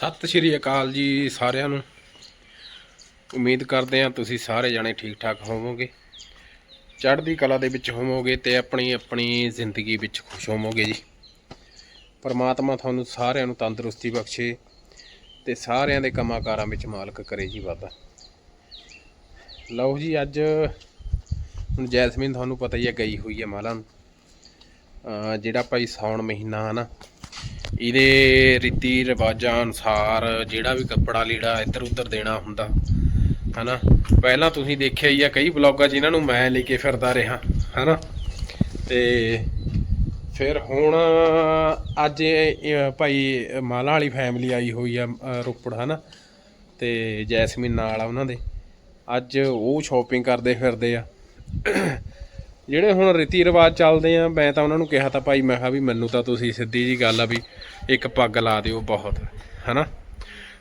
ਸਤਿ ਸ਼੍ਰੀ ਅਕਾਲ ਜੀ ਸਾਰਿਆਂ ਨੂੰ। ਉਮੀਦ ਕਰਦੇ ਹਾਂ ਤੁਸੀਂ ਸਾਰੇ ਜਣੇ ਠੀਕ ਠਾਕ ਹੋਵੋਗੇ। ਚੜ੍ਹਦੀ ਕਲਾ ਦੇ ਵਿੱਚ ਹੋਵੋਗੇ ਤੇ ਆਪਣੀ ਆਪਣੀ ਜ਼ਿੰਦਗੀ ਵਿੱਚ ਖੁਸ਼ ਹੋਵੋਗੇ ਜੀ। ਪਰਮਾਤਮਾ ਤੁਹਾਨੂੰ ਸਾਰਿਆਂ ਨੂੰ ਤੰਦਰੁਸਤੀ ਬਖਸ਼ੇ ਤੇ ਸਾਰਿਆਂ ਦੇ ਕੰਮਾਂ ਕਾਰਾਂ ਵਿੱਚ ਮਾਲਕ ਕਰੇ ਜੀ ਵਾਧਾ। ਲਓ ਜੀ, ਅੱਜ ਹੁਣ ਜੈਸਮੀਨ ਤੁਹਾਨੂੰ ਪਤਾ ਹੀ ਹੈ ਗਈ ਹੋਈ ਹੈ ਮਾਲਾ ਨੂੰ। ਜਿਹੜਾ ਭਾਈ ਸਾਉਣ ਮਹੀਨਾ ਹੈ ਨਾ ਇਹਦੇ ਰੀਤੀ ਰਿਵਾਜਾਂ ਅਨੁਸਾਰ ਜਿਹੜਾ ਵੀ ਕੱਪੜਾ ਲੀੜਾ ਇੱਧਰ ਉੱਧਰ ਦੇਣਾ ਹੁੰਦਾ ਹਨਾ? ਪਹਿਲਾਂ ਤੁਸੀਂ ਦੇਖਿਆ ਹੀ ਆ ਕਈ ਬਲੌਗਾਂ ਜਿਨ੍ਹਾਂ ਨੂੰ ਮੈਂ ਲੈ ਕੇ ਫਿਰਦਾ ਰਿਹਾ ਹਨਾ? ਤੇ ਫਿਰ ਹੁਣ ਅੱਜ ਭਾਈ ਮਾਲਾ ਵਾਲੀ ਫੈਮਿਲੀ ਆਈ ਹੋਈ ਆ ਅ, ਰੋਪੜ ਹਨਾ? ਤੇ ਜੈਸਮੀਨ ਨਾਲ ਆ ਉਹਨਾਂ ਦੇ। ਅੱਜ ਉਹ ਸ਼ਾਪਿੰਗ ਕਰਦੇ ਫਿਰਦੇ ਆ। ਜਿਹੜੇ ਹੁਣ ਰੀਤੀ ਰਿਵਾਜ ਚੱਲਦੇ ਆ ਮੈਂ ਤਾਂ ਉਹਨਾਂ ਨੂੰ ਕਿਹਾ ਤਾਂ ਭਾਈ ਮੈਂ ਕਿਹਾ ਵੀ ਮੈਨੂੰ ਤਾਂ ਤੁਸੀਂ ਸਿੱਧੀ ਜੀ ਗੱਲ ਆ ਵੀ ਇੱਕ ਪੱਗ ਲਾ ਦਿਓ ਬਹੁਤ, ਹਨਾ?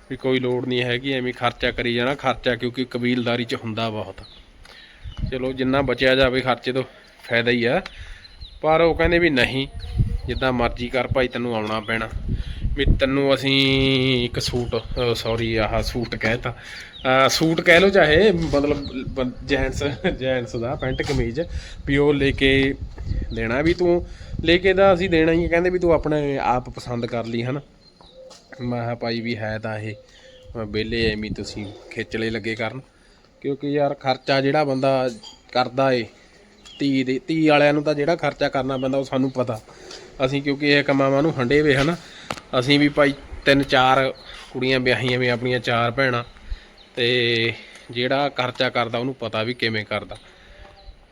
ਵੀ ਕੋਈ ਲੋੜ ਨਹੀਂ ਹੈਗੀ, ਐਵੇਂ ਖਰਚਾ ਕਰੀ ਜਾਣਾ, ਖਰਚਾ ਕਿਉਂਕਿ ਕਬੀਲਦਾਰੀ 'ਚ ਹੁੰਦਾ ਬਹੁਤ। ਚਲੋ, ਜਿੰਨਾ ਬਚਿਆ ਜਾਵੇ ਖਰਚੇ ਤੋਂ, ਫਾਇਦਾ ਹੀ ਆ। ਪਰ ਉਹ ਕਹਿੰਦੇ ਵੀ ਨਹੀਂ, ਜਿੱਦਾਂ ਮਰਜ਼ੀ ਕਰ ਭਾਈ, ਤੈਨੂੰ ਆਉਣਾ ਪੈਣਾ। ਵੀ ਤੈਨੂੰ ਅਸੀਂ ਇੱਕ ਸੂਟ ਸੌਰੀ ਆਹ ਸੂਟ ਕਹਿਤਾ। ਅਹ ਸੂਟ ਕਹਿ ਲਓ ਚਾਹੇ, ਮਤਲਬ ਜੈਂਟਸ ਜੈਂਟਸ ਦਾ, ਪੈਂਟ ਕਮੀਜ਼, ਵੀ ਉਹ ਲੈ ਕੇ ਦੇਣਾ ਵੀ ਤੂੰ। ਲੈ ਕੇ ਦਾ ਅਸੀਂ ਦੇਣਾ ਹੀ ਹੈ। ਕਹਿੰਦੇ ਵੀ ਤੂੰ ਆਪਣੇ ਆਪ ਪਸੰਦ ਕਰ ਲਈ, ਹਨਾ? ਮੈਂ ਕਿਹਾ ਭਾਈ ਵੀ ਹੈ ਤਾਂ ਇਹ ਵਿਹਲੇ ਐਵੇਂ ਤੁਸੀਂ ਖੇਚਲੇ ਲੱਗੇ ਕਰਨ। ਕਿਉਂਕਿ ਯਾਰ ਖਰਚਾ ਜਿਹੜਾ ਬੰਦਾ ਕਰਦਾ ਏ, ਧੀ ਦੇ, ਧੀ ਵਾਲਿਆਂ ਨੂੰ ਤਾਂ ਜਿਹੜਾ ਖਰਚਾ ਕਰਨਾ ਪੈਂਦਾ ਉਹ ਸਾਨੂੰ ਪਤਾ। ਅਸੀਂ ਕਿਉਂਕਿ ਇਹ ਕਮਾਵਾਂ ਨੂੰ ਹੰਡੇ ਵੇ, ਹਨਾ? ਅਸੀਂ ਵੀ ਭਾਈ ਤਿੰਨ ਚਾਰ ਕੁੜੀਆਂ ਵਿਆਹੀਆਂ ਵੀ, ਆਪਣੀਆਂ ਚਾਰ ਭੈਣਾਂ। ਤੇ ਜਿਹੜਾ ਖਰਚਾ ਕਰਦਾ ਉਹਨੂੰ ਪਤਾ ਵੀ ਕਿਵੇਂ ਕਰਦਾ।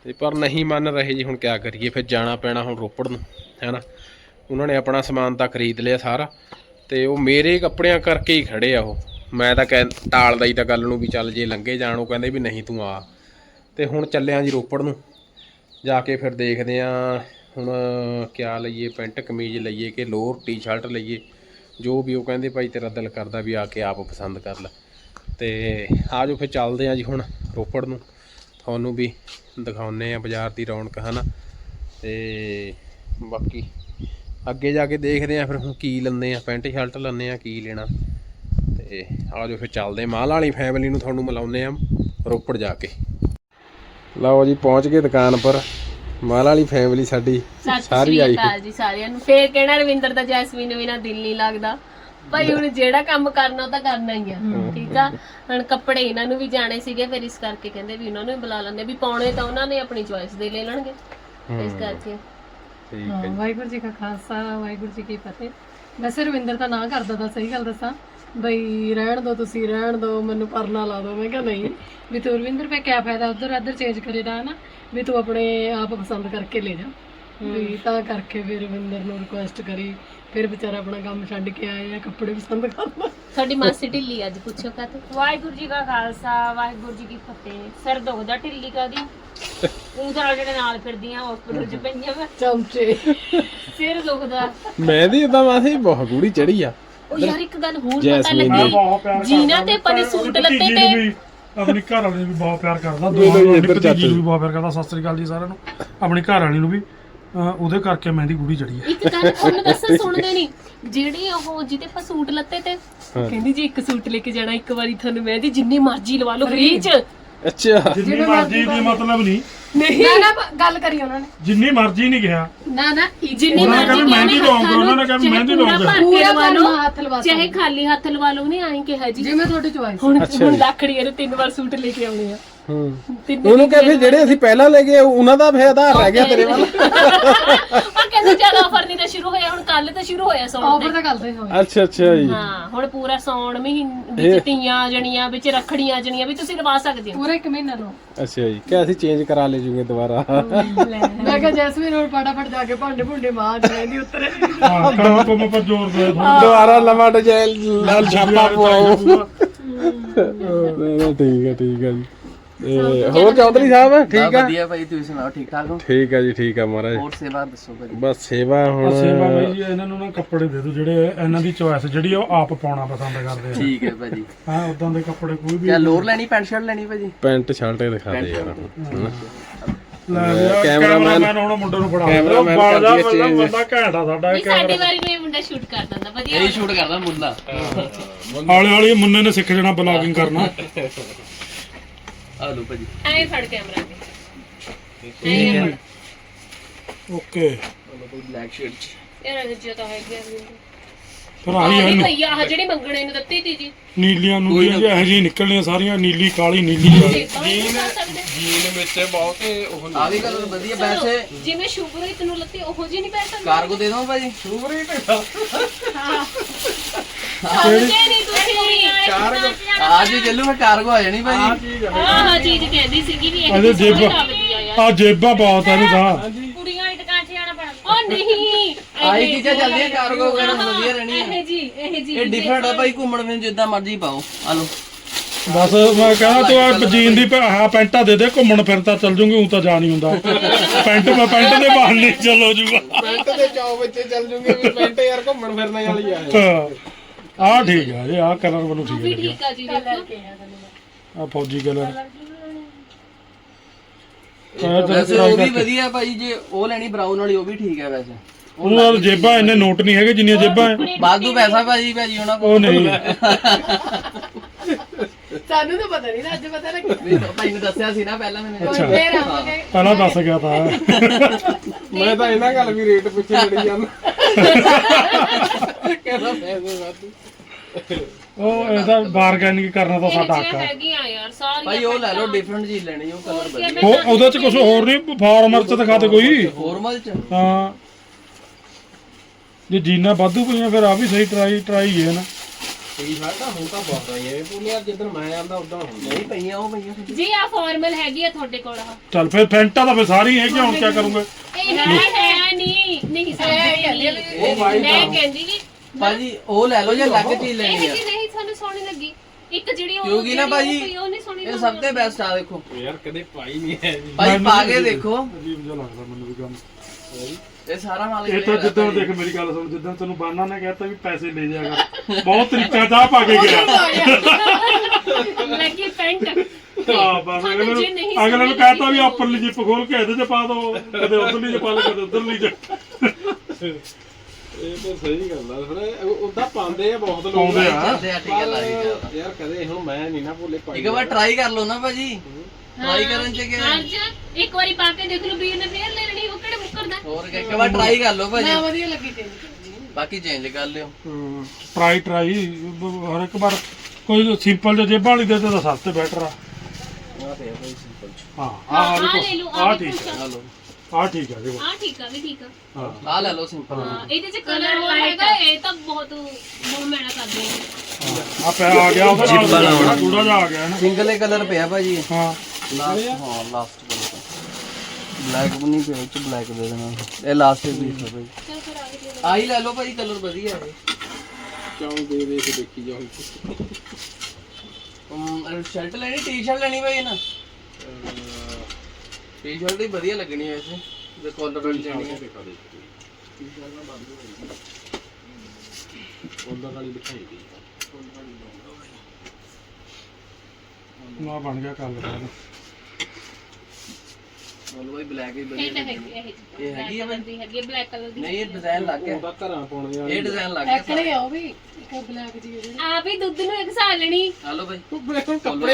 ਤੇ ਪਰ ਨਹੀਂ ਮੰਨ ਰਹੇ ਜੀ, ਹੁਣ ਕਿਆ ਕਰੀਏ, ਫਿਰ ਜਾਣਾ ਪੈਣਾ ਹੁਣ ਰੋਪੜ ਨੂੰ, ਹੈਨਾ? ਉਹਨਾਂ ਨੇ ਆਪਣਾ ਸਮਾਨ ਤਾਂ ਖਰੀਦ ਲਿਆ ਸਾਰਾ, ਤੇ ਉਹ ਮੇਰੇ ਕੱਪੜਿਆਂ ਕਰਕੇ ਹੀ ਖੜੇ ਆ ਉਹ। ਮੈਂ ਤਾਂ ਕਹਿ ਟਾਲਦਾ ਹੀ ਤਾਂ ਗੱਲ ਨੂੰ ਵੀ ਚੱਲ ਜੇ ਲੰਘੇ ਜਾਣ, ਉਹ ਕਹਿੰਦੇ ਵੀ ਨਹੀਂ ਤੂੰ ਆ। ਤੇ ਹੁਣ ਚੱਲਿਆ ਜੀ ਰੋਪੜ ਨੂੰ, ਜਾ ਕੇ ਫਿਰ ਦੇਖਦੇ ਆ, ਹੁਣ ਕਿਆ ਲਈਏ, ਪੈਂਟ ਕਮੀਜ਼ ਲਈਏ ਕਿ ਲੋਅਰ, ਟੀ-ਸ਼ਰਟ ਲਈਏ, ਜੋ ਵੀ ਉਹ ਕਹਿੰਦੇ ਭਾਈ ਤੇਰਾ ਦਿਲ ਕਰਦਾ ਵੀ ਆ ਕੇ ਆਪ ਪਸੰਦ ਕਰ ਲੈ। ਤੇ ਆਜੋ ਫਿਰ ਚੱਲਦੇ ਆ ਜੀ ਹੁਣ ਰੋਪੜ ਨੂੰ, ਤੁਹਾਨੂੰ ਵੀ ਦਿਖਾਉਨੇ ਆ ਬਾਜ਼ਾਰ ਦੀ ਰੌਣਕ ਹਨਾ? ਤੇ ਬਾਕੀ ਅੱਗੇ ਜਾ ਕੇ ਦੇਖਦੇ ਆ ਫਿਰ ਹੁਣ ਕੀ ਲੈਂਦੇ ਆ ਪੈਂਟ ਸ਼ਰਟ ਲੈਂਦੇ ਆ ਕੀ ਲੈਣਾ। ਤੇ ਆਜੋ ਫਿਰ ਚੱਲਦੇ ਮਾਲ ਵਾਲੀ ਫੈਮਿਲੀ ਨੂੰ ਤੁਹਾਨੂੰ ਮਿਲਾਉਂਦੇ ਆ ਰੋਪੜ ਜਾ ਕੇ। ਲਓ ਜੀ ਪਹੁੰਚ ਗਏ ਦੁਕਾਨ ਪਰ। ਮਾਲ ਵਾਲੀ ਫੈਮਿਲੀ ਸਾਡੀ ਸਾਰੀ ਆਈ। ਜੀ ਸਾਰਿਆਂ ਨੂੰ। ਫੇਰ ਕਹਿਣਾ ਰਵਿੰਦਰ ਦਾ ਜੈਸਮੀਨ ਨੂੰ ਬਿਨਾ ਦਿਲ ਨਹੀਂ ਲੱਗਦਾ। ਭਾਈ ਹੁਣ ਜਿਹੜਾ ਕੰਮ ਕਰਨਾ ਉਹ ਤਾਂ ਕਰਨਾ ਹੀ ਆ ਠੀਕ ਆ? ਹੁਣ ਕੱਪੜੇ ਇਹਨਾਂ ਨੂੰ ਵੀ ਜਾਣੇ ਸੀਗੇ ਫਿਰ ਇਸ ਕਰਕੇ ਕਹਿੰਦੇ ਵੀ ਉਹਨਾਂ ਨੂੰ ਬੁਲਾ ਲੈਂਦੇ ਵੀ ਪਾਉਣੇ ਤਾਂ ਉਹਨਾਂ ਨੇ ਆਪਣੀ ਚੁਆਇਸ ਦੇ ਲੈ ਲੈਣਗੇ ਇਸ ਕਰਕੇ। ਠੀਕ ਹਾਂ, ਵਾਹਿਗੁਰੂ ਜੀ ਕਾ ਖਾਲਸਾ ਵਾਹਿਗੁਰੂ ਜੀ ਕੀ ਫਤਿਹ। ਵੈਸੇ ਰਵਿੰਦਰ ਤਾਂ ਨਾ ਕਰਦਾ ਤਾਂ ਸਹੀ ਗੱਲ ਦੱਸਾਂ। ਬਈ ਰਹਿਣ ਦੋ ਤੁਸੀਂ ਰਹਿਣ ਦੋ ਮੈਨੂੰ ਪਰਨਾ ਲਾ ਦੋ। ਮੈਂ ਕਿਹਾ ਨਹੀਂ ਵੀ ਤੂੰ ਰਵਿੰਦਰ ਫੇ ਕਿਆ ਫਾਇਦਾ? ਉਧਰ ਇੱਧਰ ਚੇਂਜ ਕਰੇ ਦਾ ਨਾ ਵੀ ਤੂੰ ਆਪਣੇ ਆਪ ਪਸੰਦ ਕਰਕੇ ਲੈ ਜਾ। ਵੀ ਤਾਂ ਕਰਕੇ ਫਿਰ ਰਵਿੰਦਰ ਨੂੰ ਰਿਕੁਐਸਟ ਕਰੀ ਫਿਰ ਵਿਚਾਰਾ ਆਪਣਾ ਕੰਮ ਛੱਡ ਕੇ ਆਇਆ ਕੱਪੜੇ ਪਸੰਦ ਕਰਦਾ ਤੁਹਾਡੀ ਮਾਸੀ ਢਿੱਲੀ ਅੱਜ ਪੁੱਛੋ ਕਾਤੇ ਵਾਹਿਗੁਰੂ ਜੀ ਕਾ ਖਾਲਸਾ ਵਾਹਿਗੁਰੂ ਜੀ ਕੀ ਫਤਿਹ। ਸਿਰ ਦੁਖਦਾ ਢਿੱਲੀ ਕਾਦੀ ਉਹ ਤਾਂ ਜਿਹੜੇ ਨਾਲ ਫਿਰਦੀਆਂ ਹਸਪੀਟਲ ਚ ਪਈਆਂ ਵਾ। ਚਮਚੇ। ਸਿਰ ਦੁਖਦਾ। ਮੈਂ ਦੀ ਇਦਾਂ ਮਾਸੀ ਬਹੁਤ ਗੂੜੀ ਚੜੀ ਆ। ਉਹ ਯਾਰ ਇੱਕ ਗੱਲ ਹੋਰ ਪਤਾ ਜੈਸਮੀਨ ਲੱਗੀ। ਬਹੁਤ ਪਿਆਰ ਜੀਨਾ ਤੇ ਪਨੇ ਸੂਟ ਲੱਤੇ ਤੇ। ਵੀ, ਆਪਣੀ ਘਰ ਵਾਲੀ ਨੂੰ ਵੀ ਬਹੁਤ ਪਿਆਰ ਕਰਦਾ। ਦੋਨੋਂ ਦੋਹਾਂ ਨੂੰ ਇੱਧਰ ਆਪਣੀ ਭਤੀਜੀ ਚਾਚੇ। ਨੂੰ ਵੀ ਬਹੁਤ ਪਿਆਰ ਕਰਦਾ। ਸਤਿ ਸ੍ਰੀ ਅਕਾਲ ਜੀ ਸਾਰਿਆਂ ਨੂੰ। ਆਪਣੀ ਘਰ ਵਾਲੀ ਨੂੰ ਵੀ। ਅਹ ਉਹਦੇ ਕਰਕੇ ਮਹਿੰਦੀ ਗੂੜੀ ਚੜੀ ਹੈ ਇੱਕ ਗੱਲ ਉਹਨੂੰ ਦੱਸਾਂ ਸੁਣਦੇ ਨਹੀਂ ਜਿਹੜੀ ਉਹ ਜਿਹਦੇ ਆਪਾਂ ਸੂਟ ਲੱਤੇ ਤੇ। ਕਹਿੰਦੀ ਜੀ ਇੱਕ ਸੂਟ ਲੈ ਕੇ ਜਾਣਾ ਇੱਕ ਵਾਰੀ ਤੁਹਾਨੂੰ ਮੈਂ ਦੀ ਜਿੰਨੀ ਮਰਜ਼ੀ ਲਵਾ ਲਓ ਫ੍ਰੀ। ਚ। ਅੱਛਾ। ਜਿੰਨੀ ਮਰਜ਼ੀ ਦੀ ਮਤਲਬ ਨਹੀਂ। ਨਹੀਂ। ਨਾ ਨਾ ਗੱਲ ਕਰੀ ਉਹਨਾਂ ਨੇ। ਜਿੰਨੀ ਮਰਜ਼ੀ ਨਹੀਂ ਕਿਹਾ। ਨਾ ਨਾ ਜਿੰਨੀ ਉਹਨਾਂ ਨੇ ਮਰਜ਼ੀ ਮਹਿੰਦੀ ਲਵਾਉਂਗੇ, ਉਹਨਾਂ ਨੇ ਕਹਿੰਦੇ ਮਹਿੰਦੀ ਲਵਾਉਂਗੇ। ਪੂਰਾ ਲਵਾ ਲਓ ਹੱਥ ਲਵਾ ਚਾਹੇ ਖਾਲੀ ਹੱਥ ਲਵਾ ਲਓ ਨਹੀਂ ਆਈ ਕਿਹਾ ਜੀ। ਜਿਵੇਂ ਤੁਹਾਡੀ ਚੁਆਇਸ ਹੁਣ ਅੱਛਾ ਹੁਣ ਜੀ। ਲੱਖੜੀਆਂ ਨੂੰ ਤਿੰਨ ਵਾਰ ਸੂਟ ਲੈ ਕੇ ਆਉਣੇ ਆ। ਹੂੰ। ਉਹਨੂੰ ਕਹੇ ਫਿਰ ਜਿਹੜੇ ਅਸੀਂ ਪਹਿਲਾਂ ਲੈ ਗਏ ਉਹਨਾਂ ਦਾ ਫਿਰ ਆਧਾਰ ਰਹਿ ਗਿਆ ਤੇਰੇ ਵੱਲ। ਉਹ ਕਹਿੰਦੇ ਚੱਲ ਆਫਰ ਨਹੀਂ ਤਾਂ ਸ਼ੁਰੂ ਹੋਇਆ ਹੁਣ ਕੱਲ ਤਾਂ ਸ਼ੁਰੂ ਹੋਇਆ ਸੌਣ ਆਫਰ ਦੇ। ਤਾਂ ਕਰਦੇ ਹੋਏ ਅੱਛਾ ਅੱਛਾ ਜੀ। ਹਾਂ ਹੁਣ ਪੂਰਾ ਸੌਣ ਮਹੀਨੇ ਵਿੱਚ ਤੀਆਂ ਜਣੀਆਂ ਵਿੱਚ ਰੱਖੜੀਆਂ ਜਣੀਆਂ ਵੀ ਤੁਸੀਂ ਲਵਾ ਸਕਦੇ ਹੋ। ਪੂਰਾ ਇੱਕ ਮਹੀਨਾ ਤੋਂ। ਅੱਛਾ ਜੀ ਕਿ ਅਸੀਂ ਚੇਂਜ ਕਰਾ ਲੈ ਜੂਗੇ ਦੁਬਾਰਾ। ਮੈਂ ਕਿਹਾ ਜੈਸਮੀਨ ਹੁਣ ਫਟਾਫਟ ਜਾ ਕੇ ਭਾਂਡੇ ਭੁੰਡੇ ਮਾਰ ਜਾਂਦੀ ਉੱਤਰੇ। ਹਾਂ ਕੰਮ ਕੰਮ ਪਰ ਜ਼ੋਰ ਦੇ ਦੁਬਾਰਾ ਨਵਾਂ ਡਿਜ਼ਾਈਨ ਨਾਲ ਛਾਪਾ ਪਵਾਓ। ਨਹੀਂ, ਨਹੀਂ, ਠੀਕ ਹੈ ਠੀਕ ਹੈ ਜੀ। ਤੇ ਹੋਰ ਚੌਧਰੀ ਸਾਹਿਬ ਠੀਕ ਆ? ਵਧੀਆ ਭਾਈ ਤੁਸੀਂ ਸੁਣਾਓ ਠੀਕ ਠਾਕ ਹੋ? ਠੀਕ ਆ ਜੀ ਠੀਕ ਆ ਮਹਾਰਾਜ। ਹੋਰ ਸੇਵਾ ਦੱਸੋ ਭਾਈ। ਬਸ ਸੇਵਾ ਹੁਣ ਸੇਵਾ ਬਾਈ ਜੀ ਇਹਨਾਂ ਨੂੰ ਨਾ ਕੱਪੜੇ ਦੇ ਦਿਓ ਜਿਹੜੇ ਇਹਨਾਂ ਦੀ ਚੋਇਸ ਜਿਹੜੀ ਉਹ ਆਪ ਪਾਉਣਾ ਪਸੰਦ ਕਰਦੇ ਆ। ਠੀਕ ਹੈ ਭਾਜੀ। ਹਾਂ ਉਦਾਂ ਦੇ ਕੱਪੜੇ ਕੋਈ ਵੀ ਕਿਆ ਲੋਰ ਲੈਣੀ ਪੈਂਟ ਸ਼ਰਟ ਲੈਣੀ ਭਾਜੀ? ਪੈਂਟ ਸ਼ਰਟ ਹੀ ਦਿਖਾ ਦੇ ਯਾਰ। ਕੈਮਰਾਮੈਨ- ਹੁਣ ਮੁੰਡੇ ਨੂੰ ਫੜਾ ਕੈਮਰਾਮੈਨ ਕਰਦੀ ਹੈ ਬੰਦਾ ਘੈਂਟ ਆ ਸਾਡਾ ਇਹ ਸਾਡੀ ਵਾਰੀ ਨੂੰ ਇਹ ਮੁੰਡਾ ਸ਼ੂਟ ਕਰ ਦਿੰਦਾ ਵਧੀਆ ਇਹੀ ਸ਼ੂਟ ਕਰਦਾ ਮੁੰਡਾ। ਹੌਲੀ ਹੌਲੀ ਮੁੰਨੇ ਨੇ ਸਿੱਖ ਜਾਣਾ ਬਲੌਗਿੰਗ ਕਰਨਾ। ਆ ਲੋ ਭਾਜੀ। ਐ ਫੜ ਕੈਮਰਾ ਤੇ। ਐ ਓਕੇ। ਕੋਈ ਬਲੈਕ ਸ਼ੇਡ ਚ। ਇਹ ਰਜਿਆ ਤਾਂ ਹੈ ਗਿਆ ਫਿਰ ਆਹ ਹੈ ਭਈਆ ਆਹ ਜਿਹੜੀ ਮੰਗਣੇ ਨੂੰ ਦਿੱਤੀ ਤੀ ਜੀ। ਨੀਲੀਆਂ ਨੂੰ ਇਹੋ ਜਿਹੀ ਨਿਕਲਣੀਆਂ ਸਾਰੀਆਂ ਨੀਲੀ ਕਾਲੀ ਨੀਲੀ ਕਾਲੀ ਜੀਨ ਜੀਨ ਵਿੱਚ ਬਹੁਤ ਉਹ ਆ ਵੀ ਕਲਰ ਵਧੀਆ ਵੈਸੇ ਜਿਵੇਂ ਸ਼ੁਭਰੀਤ ਨੂੰ ਲੱਤੀ ਉਹੋ ਜੀ ਨਹੀਂ ਪੈ ਸਕਦੀ। ਕਾਰਗੋ ਦੇ ਦੋ ਭਾਜੀ। ਸਮਝੇ ਨਹੀਂ ਤੁਸੀਂ। ਅੱਜ ਹੀ ਚੱਲੂ ਮੈਂ ਕਾਰਗੋ ਆ ਜਾਣੀ ਭਾਜੀ। ਆਹ ਚੀਜ਼ ਕਹਿੰਦੀ ਸੀਗੀ ਵੀ ਇਹ ਅਜੇ ਸੋਹਣੀ ਜੇਬਾਂ ਲੱਗਦੀ ਆ ਯਾਰ ਆ। ਜੇਬਾਂ ਬਹੁਤ ਆ ਇਹਨੂੰ ਤਾਂ ਕੁੜੀਆਂ ਦੀ ਦੁਕਾਨ 'ਚ ਜਾਣਾ ਪੈਣਾ। ਉਹ ਨਹੀਂ। ਆਹੀ ਚੀਜ਼ਾਂ ਚੱਲਦੀਆਂ ਕਾਰਗੋ ਵਗੈਰਾ ਵਧੀਆ ਰਹਿਣੀਆਂ। ਇਹ ਜੀ ਇਹ ਜੀ। ਇਹ ਡਿਫਰੈਂਟ ਆ ਭਾਈ ਘੁੰਮਣ ਫਿਰਨ ਜਿੱਦਾਂ ਮਰਜ਼ੀ ਪਾਓ। ਆ ਲੋ ਬਸ ਮੈਂ ਕਹਿੰਦਾ ਤੂੰ ਆ ਜੀਨ ਦੀ ਪ- ਆਹ ਪੈਂਟਾ ਦੇ ਦੇ ਘੁੰਮਣ ਫਿਰਨ ਤਾਂ ਚੱਲ ਜੂਗੀ ਉਹ ਤਾਂ ਜਾ ਨਹੀਂ ਹੁੰਦਾ। ਪੈਂਟ ਮੈਂ ਪੈਂਟ ਦੇ ਬਾਹਰ ਨਹੀਂ ਚੱਲੋ ਜੂਗਾ। ਪੈਂਟ ਦੇ ਚੌ ਵਿੱਚ ਚੱਲ ਜੂਗੇ ਵੀ ਪੈਂਟ ਯਾਰ ਘੁੰਮਣ ਫਿਰਨ ਵਾਲੀ ਆ। ਇਹ। ਆ ਠੀਕ ਆ ਇਹ ਆ ਕਲਰ ਮੈਨੂੰ ਠੀਕ ਵੀ ਲੱਗਿਆ। ਠੀਕ ਆ ਜੀ ਦੇਖੋ ਆ ਫੌਜੀ ਕਲਰ ਵੈਸੇ ਉਹ ਵੀ ਵਧੀਆ ਭਾਈ ਜੇ ਉਹ ਲੈਣੀ ਬਰਾਊਨ ਵਾਲੀ ਉਹ ਵੀ ਠੀਕ ਹੈ ਵੈਸੇ। ਉਹ ਨਾਲ ਜੇਬਾਂ ਇੰਨੇ ਨੋਟ ਨਹੀਂ ਹੈਗੇ ਜਿੰਨੀਆਂ ਜੇਬਾਂ ਹੈ। ਬਾਦੂ ਪੈਸਾ ਭਾਜੀ ਭਾਜੀ ਉਹਨਾਂ ਉਹ ਨਹੀਂ। ਸਾਨੂੰ ਤਾਂ ਪਤਾ ਨਹੀਂ ਨਾ ਅੱਜ ਪਤਾ ਲੱਗਾ ਕੋਲ ਭਾਈ ਨੂੰ ਦੱਸਿਆ ਸੀ ਨਾ ਪਹਿਲਾਂ ਮੈਨੇ। ਅੱਛਾ। ਫੇਰ ਆਵਾਂਗੇ। ਪਹਿਲਾਂ ਦੱਸ ਗਿਆ ਤਾਂ। ਮੈਂ ਤਾਂ ਇਹਨਾਂ ਗੱਲ ਵੀ ਰੇਟ ਪਿੱਛੇ ਲੜੀ ਜਾਂਦਾ। ਕਹਿੰਦਾ ਪੈਸੇ ਵਾਧੂ। ਉਹ ਇਹਦਾ ਬਾਰਗੇਨਿੰਗ ਕਰਨਾ ਤਾਂ ਸਾਡਾ ਹੱਕ ਆ। ਹੈਗੀਆਂ ਯਾਰ ਸਾਰੀਆਂ ਭਾਈ ਉਹ ਲੈ ਲਓ ਡਿਫਰੈਂਟ ਚੀਜ਼ ਲੈਣੀ ਉਹ ਕਲਰ ਵਧੀਆ ਉਹ ਉਹਦੇ ਚ ਕੁਝ ਹੋਰ ਨਹੀਂ ਫਾਰਮਰ ਚ ਦਿਖਾ ਦੇ ਕੋਈ। ਫੋਰਮਲ ਚ? ਹਾਂ। ਜੇ ਜੀਨਾ ਵਾਧੂ ਪਈਆਂ ਫਿਰ ਆ ਵੀ ਸਹੀ ਟਰਾਈ ਟਰਾਈ ਹੈ ਨਾ। ਟੀ ਸ਼ਰਟਾਂ ਹੁਣ ਤਾਂ ਬਹੁਤ ਆਈਆਂ ਇਹ ਪੂਰੀ ਯਾਰ ਜਿੱਦਣ ਮੈਂ ਆਂਦਾ ਉਦੋਂ ਹੁੰਦਾ ਨਹੀਂ ਪਈਆਂ ਉਹ ਪਈਆਂ ਜੀ ਆ ਫਾਰਮਲ ਹੈਗੀ ਆ ਤੁਹਾਡੇ ਕੋਲ ਆ ਚੱਲ ਫਿਰ ਫੈਂਟਾ ਤਾਂ ਫਿਰ ਸਾਰੀ ਹੈਗੀ ਹੁਣ ਕੀ ਕਰੂੰਗੇ? ਇਹ ਹੈ ਹੈ ਨਹੀਂ। ਨਹੀਂ ਸਮਝਦੇ ਉਹ ਮੈਂ ਕਹਿੰਦੀ ਵੀ ਭਾਜੀ ਉਹ ਲੈ ਲਓ ਜੇ ਅਲੱਗ ਚੀਜ਼ ਇਹ ਲੈਣੀ ਆ। ਜੀ ਨਹੀਂ ਸਾਨੂੰ ਸੋਹਣੀ ਲੱਗੀ। ਇੱਕ ਜਿਹੜੀ ਉਹ ਕਿਉਂਕਿ ਨਾ ਜਿਹੜੀ ਭਾਜੀ, ਪਈ, ਉਹ ਨਹੀਂ ਸੋਹਣੀ ਇਹ ਸਭ ਤੋਂ ਬੈਸਟ ਆ ਦੇਖੋ। ਯਾਰ ਕਦੇ ਪਾਈ ਨਹੀਂ ਹੈ ਜੀ। ਭਾਈ ਪਾ ਕੇ ਦੇਖੋ। ਅਜੀਬ ਜਿਹਾ ਲੱਗਦਾ ਮੈਨੂੰ ਵੀ ਕੰਮ। ਇਹ ਸਾਰਾ ਮਾਲ ਇਹ ਤਾਂ ਜਿੱਦਾਂ ਦੇਖ ਮੇਰੀ ਗੱਲ ਸੁਣ ਜਿੱਦਾਂ ਤੈਨੂੰ ਬਾਨਾ ਨੇ ਕਹਿਤਾ ਵੀ ਪੈਸੇ ਲੈ ਜਾ ਕਰ ਬਹੁਤ ਤਰੀਕਾ ਚਾਹ ਪਾ ਕੇ ਗਿਆ। ਲੱਗੀ ਪੈਂਟ। ਹਾਂ ਬਸ ਅਗਲੇ ਨੂੰ ਜੇ ਨਹੀਂ ਅਗਲੇ ਨੂੰ ਕਹਿਤਾ ਵੀ ਉੱਪਰਲੀ ਜਿੱਪ ਖੋਲ ਕੇ ਇਹਦੇ ਚ ਪਾ ਦੋ। ਕਦੇ ਉਧਰਲੀ ਚ ਪਾ ਲੈ ਕਦੇ ਉਧਰਲੀ ਚ ਇਹ ਤਾਂ ਸਹੀ ਗੱਲ ਆ ਫਿਰ ਉਦਾਂ ਪਾਉਂਦੇ ਆ ਬਹੁਤ ਲੋਕ। ਪਾਉਂਦੇ ਆ। ਚੱਲਦੇ ਆ ਠੀਕ ਹੈ ਲਾਈ ਪਰ ਯਾਰ ਕਦੇ ਹੁਣ ਮੈਂ ਨਹੀਂ ਨਾ ਭੁੱਲੇ ਪਾਈ ਇੱਕ ਵਾਰ ਟਰਾਈ ਕਰ ਲਓ ਨਾ ਭਾਜੀ। ਟਰਾਈ ਕਰਨ ਚ ਕੀ ਅੱਜ ਇੱਕ ਵਾਰੀ ਪਾ ਕੇ ਦੇਖ ਲਓ ਵੀਰ ਨੇ ਫੇਰ ਲੈ ਲੈਣੀ ਉਹ ਕਿਹੜੇ ਮੁੱਕਰਦਾ? ਹੋਰ ਕੀ, ਇੱਕ ਵਾਰ ਟਰਾਈ ਕਰ ਲਓ ਭਾਜੀ। ਨਾ ਵਧੀਆ ਲੱਗੀ ਤੇ ਬਾਕੀ ਚੇਂਜ ਕਰ ਲਿਓ। ਟਰਾਈ ਟਰਾਈ ਹਰ ਇੱਕ ਵਾਰ ਕੋਈ ਸਿੰਪਲ ਜਿਹਾ ਜੇਬਾਂ ਵਾਲੀ ਦੇ ਦੇ ਤਾਂ ਸਸਤੇ ਬੈਟਰ ਆ। ਹਾਂ ਆ ਆਹ ਲੈ ਦੇਖੋ ਲਓ, ਆ ਆਹ ਠੀਕ। ਆ ਠੀਕ ਆ ਦੇਖੋ। ਆ ਠੀਕ ਆ ਵੀ ਠੀਕ ਆ। ਹਾਂ। ਆ ਲੈ ਲਓ ਸਿੰਪਲ ਹਾਂ, ਇਹਦੇ ਚ ਕਲਰ ਹੋਰ ਹੈਗਾ ਇਹ ਤਾਂ ਬਹੁਤ ਬਹੁਤ ਮੈਣਾ ਕਰਦੇ ਆ ਆ ਪੈ ਆ ਗਿਆ ਉਹਦਾ ਨਾਲ ਥੋੜਾ ਜਿਹਾ ਆ ਗਿਆ ਨਾ। ਸਿੰਗਲ ਹੀ ਕਲਰ ਪਿਆ ਭਾਜੀ। ਹਾਂ। ਲਾਸਟ ਹਾਂ ਲਾਸਟ ਕਲਰ ਬਲੈਕ ਵੀ ਨਹੀਂ ਪਿਆ ਇਹ ਚ ਬਲੈਕ ਦੇ ਦੇਣਾ। ਇਹ ਲਾਸਟ ਪੀਸ ਹੈ ਭਾਈ ਚਲ ਫਿਰ ਆ ਗਏ ਆਹੀ ਲੈ ਲਓ ਭਾਈ ਕਲਰ ਵਧੀਆ ਹੈ ਚੌਂ ਦੇ ਦੇ ਕੇ ਦੇਖੀ ਜਾਓ। ਹਮ ਸ਼ਰਟ ਲੈਣੀ ਟੀ-ਸ਼ਰਟ ਲੈਣੀ ਭਾਈ ਨਾ? ਟੀ-ਸ਼ਰਟ ਹੀ ਵਧੀਆ ਲੱਗਣੀ ਵੈਸੇ ਜੇ ਕਾਲਰ ਵਾਲੀ ਲੈਣੀ ਹੈ। ਉਹਨਾਂ ਵਾਲੀ ਦਿਖਾਈ ਗਈ। ਨਾ ਬਣ ਗਿਆ ਕੱਲ ਦਾ ਬੋਲੋ ਭਾਈ ਬਲੈਕ ਹੀ ਇਹ ਵਧੀਆ ਤਾਂ। ਹੈਗੀ ਇਹ ਇਹ ਹੈਗੀ ਆ ਕਲਰ ਦੀ ਹੈਗੀ ਬਲੈਕ ਕਲਰ ਦੀ ਨਹੀਂ ਇਹ ਡਿਜ਼ਾਈਨ ਲੱਗ ਗਿਆ ਉਹਦਾ ਘਰਾਂ ਪਾਉਣੇ ਵਾਲੀ ਇਹ ਡਿਜ਼ਾਈਨ ਲੱਗ ਗਿਆ ਐਕਣੇ ਆ ਉਹ ਵੀ ਇੱਕ ਬਲੈਕ ਜੀ ਜਿਹੜੀ। ਆ ਵੀ ਦੁੱਧ ਨੂੰ ਇੱਕ ਸਾਲ ਲੈਣੀ। ਹਲੋ ਭਾਈ ਕੱਪੜੇ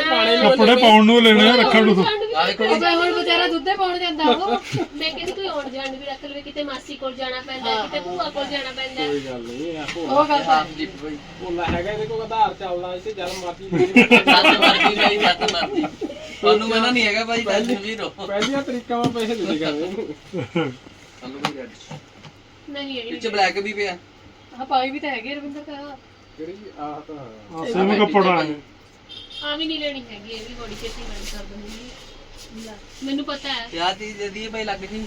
ਪਾਣੇ ਨੂੰ ਕੱਪੜੇ ਪਾਉਣ ਨੂੰ ਲੈਣੇ ਆ, ਰੱਖਣ ਨੂੰ। ਆ ਦੇਖੋ ਉਹ ਤਾਂ ਹੁਣ ਵਿਚਾਰਾ ਦੁੱਧੇ ਪਾਉਣ ਜਾਂਦਾ ਉਹ। ਮੈਂ ਕਹਿੰਦੀ ਕੋਈ ਆਉਣ ਜਾਣ ਵੀ ਰੱਖ ਲਵੇ ਕਿਤੇ ਮਾਸੀ ਕੋਲ ਜਾਣਾ ਪੈਂਦਾ ਕਿਤੇ ਭੂਆ ਕੋਲ ਜਾਣਾ ਪੈਂਦਾ। ਕੋਈ ਗੱਲ ਨਹੀਂ ਇਹ ਉਹ ਭੋਲਾ ਗੱਲ ਹਾਫ ਜਿਪ ਭਾਈ ਭੋਲਾ ਹੈਗਾ ਇਹਦੇ ਕੋਲ ਆਧਾਰ ਚੱਲਦਾ ਇੱਥੇ ਜਦ ਮਰਜ਼ੀ ਦੇ ਜੱਤ ਮਰਦੀ ਭਾਈ ਜੱਤ ਮਰਦੀ ਤੁਹਾਨੂੰ ਮੈਨਾਂ ਨਹੀਂ ਹੈਗਾ ਭਾਈ ਟੈਨਸ਼ਨ ਵੀ ਰੋ ਪਹਿਲੀਆਂ ਤਰੀਕਾਂ ਮੈਂ ਪੈਸੇ ਦੇ ਦੇਗਾ ਹਲੋ ਭਾਈ ਰੈਡ ਨਹੀਂ। ਇਹ ਵਿੱਚ ਬਲੈਕ ਵੀ ਪਿਆ। ਆ ਪਾਈ ਵੀ ਤਾਂ ਹੈਗੀ ਰਵਿੰਦਰ ਤਾਂ। ਕਿਹੜੀ ਆਹ ਤਾਂ ਆ ਸੇਮ ਕੱਪੜਾ ਹੈ। ਆ ਵੀ ਨਹੀਂ ਲੈਣੀ ਹੈਗੀ ਇਹ ਵੀ ਬੜੀ ਛੇਤੀ ਬਣ ਕਰ ਦਿੰਦੀ ਲੈ, ਮੈਨੂੰ ਪਤਾ ਹੈ। ਕਿਆ ਚੀਜ਼ ਦੇ ਦਈਏ ਭਾਈ ਲੱਗ ਜੀ।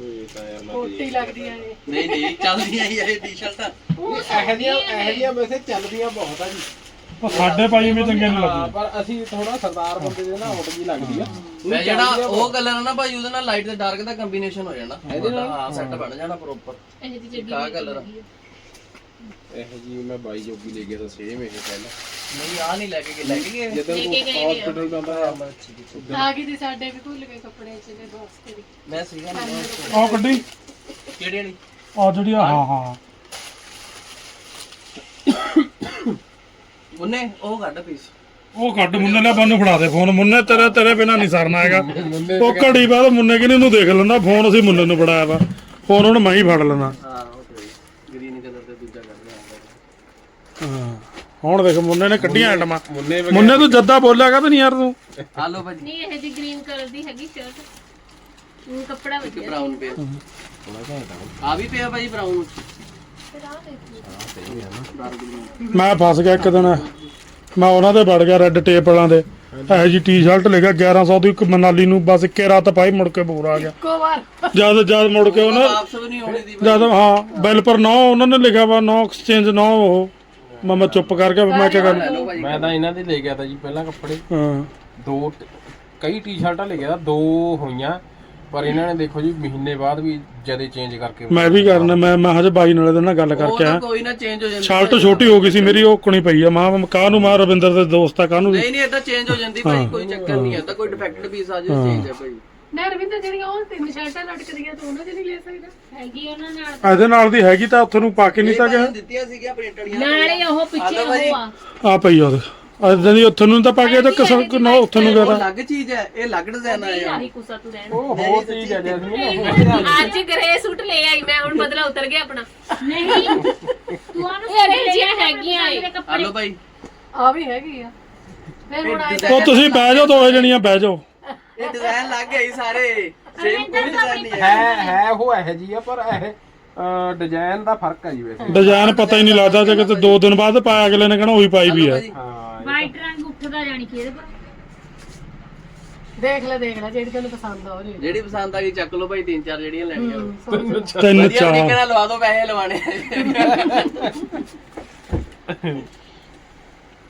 ਇਹ ਤਾਂ ਯਾਰ ਲੱਗ ਕੋਟੀ ਲੱਗਦੀਆਂ ਨੇ। ਨਹੀਂ ਨਹੀਂ ਚੱਲਦੀਆਂ ਹੀ ਇਹ ਟੀ-ਸ਼ਰਟਾਂ ਇਹ ਜੀਆਂ ਇਹ ਜੀਆਂ ਵੈਸੇ ਚੱਲਦੀਆਂ ਬਹੁਤ ਆ ਜੀ। ਉਹ ਸਾਡੇ ਭਾਈ ਵਿੱਚ ਚੰਗੇ ਨਹੀਂ ਹਾਂ, ਲੱਗਦੇ। ਪਰ ਅਸੀਂ ਥੋੜਾ ਸਰਦਾਰ ਬੰਦੇ ਦੇ ਨਾ ਆਊਟ ਜੀ ਲੱਗਦੀ ਆ। ਮੈਂ ਜਿਹੜਾ ਉਹ ਕਲਰ ਹੈ ਨਾ ਭਾਈ ਉਹਦੇ ਨਾਲ ਲਾਈਟ ਤੇ ਡਾਰਕ ਦਾ ਕੰਬੀਨੇਸ਼ਨ ਹੋ ਜਾਣਾ ਹਾਂ ਸੈੱਟ ਬਣ ਜਾਣਾ ਪ੍ਰੋਪਰ ਇਹ ਦੀ ਜੱਗੀ ਕਾ ਕਲਰ ਇਹ ਜੀ ਮੈਂ ਬਾਈ ਜੋਗੀ ਲੈ ਗਿਆ ਤਾਂ ਸੇਮ ਇਹ ਪਹਿਲਾਂ। ਨਹੀਂ ਆ ਨਹੀਂ ਲੈ ਕੇ ਗਏ ਲੈ ਕੇ ਗਏ। ਜਦੋਂ ਲੈ ਕੇ ਗਏ ਨੇ ਹਸਪੀਟਲ ਜਾਂਦਾ ਆ ਗਈ ਦੀ ਸਾਡੇ ਵੀ ਭੁੱਲ ਗਏ ਕੱਪੜੇ ਚ ਦੇ ਦੋਸਤ ਦੀ ਮੈਂ ਸੀਗਾ ਨਹੀਂ ਆਹ ਕੱਢੀ ਕਿਹੜੀ ਵਾਲੀ? ਆ ਜਿਹੜੀ ਆ, ਹਾਂ। ਹਾਂ। ਉਹਨੇ ਉਹ ਕੱਢ ਪੀਸ। ਉਹ ਕੱਢ ਮੁੰਨੇ ਨੇ ਬੰਨੂ ਫੜਾ ਦੇ ਫੋਨ। ਮੁੰਨੇ ਤੇਰੇ ਤੇਰੇ ਬਿਨਾ ਨਹੀਂ ਸਰਨਾ ਹੈਗਾ। ਉਹ ਘੜੀ ਬਾਅਦ ਮੁੰਨੇ ਕਿਨੇ ਨੂੰ ਦੇਖ ਲੈਂਦਾ ਫੋਨ ਅਸੀਂ ਮੁੰਨੇ ਨੂੰ ਫੜਾਇਆ ਵਾ। ਫੋਨ ਹੁਣ ਮੈਂ ਹੀ ਫੜ ਲੈਣਾ ਹਾਂ ਉਹ ਗ੍ਰੀਨ ਕਲਰ ਤੇ ਦੂਜਾ ਕੱਢ ਲਿਆ ਹਾਂ। ਹੁਣ ਦੇਖ ਮੁੰਨੇ ਨੇ ਕੱਢੀਆਂ ਆਈਟਮਾਂ। ਮੁੰਨੇ ਮੁੰਨੇ ਤੂੰ ਜੱਦਾ ਬੋਲਿਆਗਾ ਤਾਂ ਨਹੀਂ ਯਾਰ ਤੂੰ। ਆ ਲੋ ਭਾਜੀ। ਨਹੀਂ ਇਹ ਜੀ ਗ੍ਰੀਨ ਕਲਰ ਦੀ ਹੈਗੀ ਸ਼ਰਟ ਉਹ ਕੱਪੜਾ ਵਧੀਆ ਬ੍ਰਾਊਨ ਪਿਆ। ਆ ਵੀ ਪਿਆ ਭਾਜੀ ਬ੍ਰਾਊਨ ਮੈਂ ਫਸ ਗਿਆ ਇੱਕ ਦਿਨ। ਮੈਂ ਉਹਨਾਂ ਦੇ ਵੜ ਗਿਆ ਰੈੱਡ ਟੇਪ ਵਾਲਾਂ ਦੇ। ਇਹੋ ਜੀ ਟੀ-ਸ਼ਰਟ ਲਿਖਿਆ 1100 ਦੀ ਇੱਕ ਮਨਾਲੀ ਨੂੰ ਬਸ ਇੱਕੇ ਰਾਤ ਪਾਈ ਮੁੜ ਕੇ ਬੂਰ ਆ ਗਿਆ। ਇੱਕੋ ਵਾਰ। ਜਦ ਜਦ ਮੁੜ ਕੇ ਉਹਨਾਂ ਵਾਪਸ ਵੀ ਨਹੀਂ ਹੋਣੀ ਦੀ ਜਦ ਹਾਂ ਬਿੱਲ ਪਰ ਨੋ ਉਹਨਾਂ ਨੇ ਲਿਖਿਆ ਵਾ ਨੋ ਐਕਸਚੇਂਜ ਨੋ ਉਹ। ਮੈਂ ਮੈਂ ਚੁੱਪ ਕਰਕੇ ਮੈਂ ਕਿਹਾ ਕਰ ਲੋ ਮੈਂ ਤਾਂ ਇਹਨਾਂ ਦੇ ਲੈ ਗਿਆ ਤਾਂ ਜੀ ਪਹਿਲਾਂ ਕੱਪੜੇ। ਹਾਂ। ਦੋ ਟ- ਕਈ ਟੀ-ਸ਼ਰਟਾਂ ਲੈ ਗਿਆ ਤਾਂ ਦੋ ਹੋਈਆਂ। ਪਰ ਇਹਨਾਂ ਨੇ ਦੇਖੋ ਜੀ ਮਹੀਨੇ ਬਾਅਦ ਵੀ ਜਦੇ ਚੇਂਜ ਕਰਕੇ ਮੈਂ ਵੀ ਕਰਨਾ ਮੈਂ ਮੈਂ ਹਜੇ ਬਾਈ ਨਾਲੇ ਦੇ ਨਾਲ ਗੱਲ ਕਰਕੇ ਆਇਆ। ਕੋਈ ਨਾ ਚੇਂਜ ਹੋ ਜਾਂਦੀ ਸ਼ਰਟ ਛੋਟੀ ਹੋ ਗਈ ਸੀ ਮੇਰੀ ਉਹ ਕੋਣੀ ਪਈ ਆ। ਮਾਂ ਕਾਹ ਨੂੰ ਮਾਂ ਰਵਿੰਦਰ ਦੇ ਦੋਸਤ ਆ ਕਾਹ ਨੂੰ ਨਹੀਂ ਨਹੀਂ ਇਹ ਤਾਂ ਚੇਂਜ ਹੋ ਜਾਂਦੀ ਭਾਈ ਕੋਈ ਚੱਕਰ ਨਹੀਂ ਤਾਂ ਕੋਈ ਡਿਫੈਕਟਡ ਪੀਸ ਆ ਜਾਏ ਚੇਂਜ ਹੈ ਭਾਈ। ਨਾ ਰਵਿੰਦਰ ਜਿਹੜੀਆਂ ਉਹ ਤਿੰਨ ਸ਼ਰਟਾਂ ਲਟਕਦੀਆਂ ਤੂੰ ਉਹਨਾਂ ਚ ਨਹੀਂ ਲੈ ਸਕਦਾ? ਹੈਗੀ ਉਹਨਾਂ ਨਾਲ। ਇਹਦੇ ਨਾਲ ਦੀ ਹੈਗੀ ਤਾਂ ਉੱਥੇ ਨੂੰ ਪਾ ਕੇ ਨਹੀਂ ਤਾਂ ਗਿਆ। ਦਿੱਤੀਆਂ ਸੀਗੀਆਂ ਪ੍ਰਿੰਟੜੀਆਂ ਨਾਲੇ ਉਹ ਪਿੱਛੇ ਉਹ ਆ। ਆ ਪਈ ਉਹਦੇ। ਇਦਾਂ ਦੀ ਉੱਥੇ ਨੂੰ ਤਾਂ ਪਾ ਕੇ ਤਾਂ ਕਿਸਮ ਕੋ ਨਾ ਉੱਥੇ ਨੂੰ ਗਿਆ ਉਹ ਅਲੱਗ ਚੀਜ਼ ਹੈ ਇਹ ਅਲੱਗ ਡਿਜ਼ਾਈਨ ਆਇਆ ਆਹੀ ਕੁਸਾ ਤੂੰ ਰਹਿਣ ਉਹ ਹੋਰ ਚੀਜ਼ ਹੈ ਜੈਸਮੀਨ ਅੱਜ ਗ੍ਰੇ ਸੂਟ ਲੈ ਆਈ ਮੈਂ ਹੁਣ ਬਦਲਾ ਉਤਰ ਗਿਆ ਆਪਣਾ। ਨਹੀਂ ਤੂੰ ਆਨੂੰ ਇਹ ਇਹੋ ਜਿਹੀਆਂ ਹੈਗੀਆਂ ਏ। ਆ ਲੋ ਭਾਈ। ਆ ਵੀ ਹੈਗੀ ਆ। ਫਿਰ ਹੁਣ ਆਏ ਉਹ ਤੁਸੀਂ ਬਹਿ ਜਾਓ ਦੋਏ ਜਣੀਆਂ ਬਹਿ ਜਾਓ। ਇਹ ਡਿਜ਼ਾਈਨ ਲੱਗ ਗਏ ਸਾਰੇ। ਸੇਮ ਕੋਈ ਡਿਜ਼ਾਈਨ ਨਹੀਂ ਹੈ। ਹੈ ਹੈ ਉਹ ਇਹੋ ਜੀ ਆ ਪਰ ਇਹ ਡਿਜ਼ਾਈਨ ਦਾ ਫ਼ਰਕ ਹੈ ਜੀ ਵੈਸੇ। ਡਿਜ਼ਾਈਨ ਪਤਾ ਹੀ ਨਹੀਂ ਲੱਗਦਾ ਜੇ ਕਿਤੇ 2 ਦਿਨ ਬਾਅਦ ਪਾਇਆ ਅਗਲੇ ਨੇ ਕਹਿਣਾ ਉਹੀ ਪਾਈ ਵੀ ਆ। ਹਾਂ। ਵਾਈਟ ਰੰਗ ਉੱਠਦਾ ਜਾਣੀ ਕਿ ਇਹਦੇ ਪਰ ਦੇਖ ਲੈ ਦੇਖ ਲੈ ਜਿਹੜੀ ਤੈਨੂੰ ਪਸੰਦ ਆ ਉਹ ਲੈ ਜਿਹੜੀ ਪਸੰਦ ਆ ਗਈ ਚੱਕ ਲਓ ਭਾਈ ਤਿੰਨ ਚਾਰ ਜਿਹੜੀਆਂ ਲੈਣੀਆਂ ਤਿੰਨ ਵਧੀਆ ਤਰੀਕੇ ਚਾਰ ਨਾਲ ਲਵਾ ਦਿਓ ਪੈਸੇ ਲਵਾਣੇ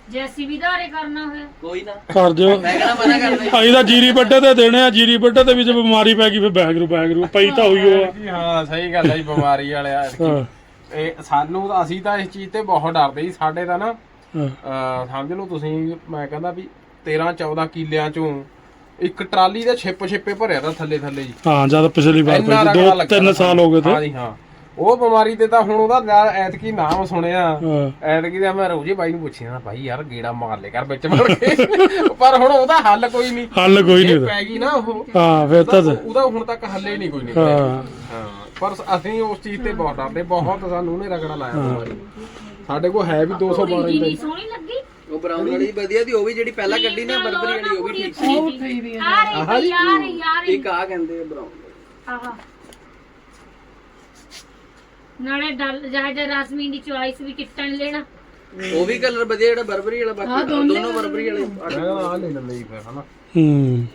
ਜੈਸੀ ਵੀ ਧਾਰੇ ਕਰਨਾ ਹੋਇਆ। ਕੋਈ ਨਾ। ਕਰ ਦਿਓ। ਮੈਂ ਕਹਿੰਦਾ ਮਨਾ ਕਰਦਾ ਅਸੀਂ ਤਾਂ ਜੀਰੀ ਵੱਡੇ ਤੇ ਦੇਣੇ ਆ ਜੀਰੀ ਵੱਡੇ ਤੇ ਵਿੱਚ ਬਿਮਾਰੀ ਪੈ ਗਈ ਫਿਰ ਬੈਗਰੂ ਬੈਗਰੂ ਪਈ ਤਾਂ ਹੋਈ ਉਹ ਆ। ਹਾਂ ਸਹੀ ਗੱਲ ਹੈ ਜੀ ਬਿਮਾਰੀ ਵਾਲਿਆ। ਹਾਂ, ਇਹ ਸਾਨੂੰ ਤਾਂ ਅਸੀਂ ਤਾਂ ਇਸ ਚੀਜ਼ ਤੇ ਬਹੁਤ ਡਰਦੇ ਸੀ ਸਾਡੇ ਤਾਂ ਨਾ। ਅਹ ਸਮਝ ਲਓ ਤੁਸੀਂ ਮੈਂ ਕਹਿੰਦਾ ਵੀ 13 14 ਕਿੱਲਿਆਂ ਚੋਂ ਇੱਕ ਟਰਾਲੀ ਦੇ ਛਿੱਪ ਛਿੱਪੇ ਭਰਿਆ ਤਾਂ ਥੱਲੇ ਥੱਲੇ ਜੀ ਹਾਂ ਜਦ ਪਿਛਲੀ ਵਾਰ ਇੰਨਾ ਪਈ ਰਗੜਾ ਦੋ ਤਿੰਨ ਸਾਲ ਹੋ ਗਏ ਹਾਂ ਤੇ। ਜੀ ਹਾਂ। ਉਹ ਬਿਮਾਰੀ ਤੇ ਤਾਂ ਹੁਣ ਉਹਦਾ ਨਾ ਐਤਕੀ ਨਾਮ ਸੁਣਿਆ। ਹਾਂ। ਐਤਕੀ ਦਾ ਮੈਂ ਰੋਜੀ ਬਾਈ ਨੂੰ ਪੁੱਛਿਆ ਭਾਈ ਯਾਰ ਗੇੜਾ ਮਾਰ ਲੈ ਕਰ ਵਿੱਚ ਵੜ ਕੇ। ਪਰ ਹੁਣ ਉਹਦਾ ਹੱਲ ਕੋਈ ਨਹੀਂ। ਹੱਲ ਕੋਈ ਨਹੀਂ ਜੇ ਉਹਦਾ ਪੈ ਗਈ ਨਾ ਉਹ ਹਾਂ ਫਿਰ ਤਾਂ ਉਹਦਾ ਹੁਣ ਤੱਕ ਹੱਲੇ ਨਹੀਂ ਕੋਈ ਨਿਕਲਿਆ। ਹਾਂ। ਹਾਂ ਪਰ ਅਸੀਂ ਉਸ ਚੀਜ਼ ਤੇ ਬਹੁਤ ਡਰਦੇ ਬਹੁਤ ਸਾਨੂੰ ਉਹਨੇ ਰਗੜਾ ਲਾਇਆ ਬਿਮਾਰੀ। ਸਾਡੇ ਕੋਲ ਹੈ ਵੀ 212 ਕਿੰਨੀ ਇੰਚ। ਸੋਹਣੀ ਲੱਗੀ। ਉਹ ਬਰਾਊਨ ਵਾਲੀ ਵਧੀਆ ਦੀ ਉਹ ਵੀ ਜਿਹੜੀ ਪਹਿਲਾਂ ਕੱਢੀ ਨਾ ਬਰਬਰੀ ਵਾਲੀ ਉਹ ਵੀ ਠੀਕ ਸੀ। ਉਹ ਉੱਠੀ ਵੀ ਆ ਆ ਰਹੀ ਆ ਰਹੀ ਆ ਰਹੀ। ਇੱਕ ਆ ਕਹਿੰਦੇ ਆ ਬਰਾਊਨ ਆਹਾ। ਨਾਲੇ ਡਲ ਜਹਾ ਜਹਾ ਰਾਸਮੀ ਦੀ ਚੁਆਇਸ ਵੀ ਕਿੱਟਣ ਲੈਣਾ। ਉਹ ਵੀ ਕਲਰ ਵਧੀਆ ਜਿਹੜਾ ਬਰਬਰੀ ਵਾਲਾ ਬਾਕੀ ਦੋਨੋਂ ਬਰਬਰੀ ਵਾਲੇ ਮੈਂ ਕਹਿੰਦਾ ਆ ਲੈ ਲੈਂਦੇ ਜੀ ਫਿਰ ਹਨਾ। ਹੂੰ।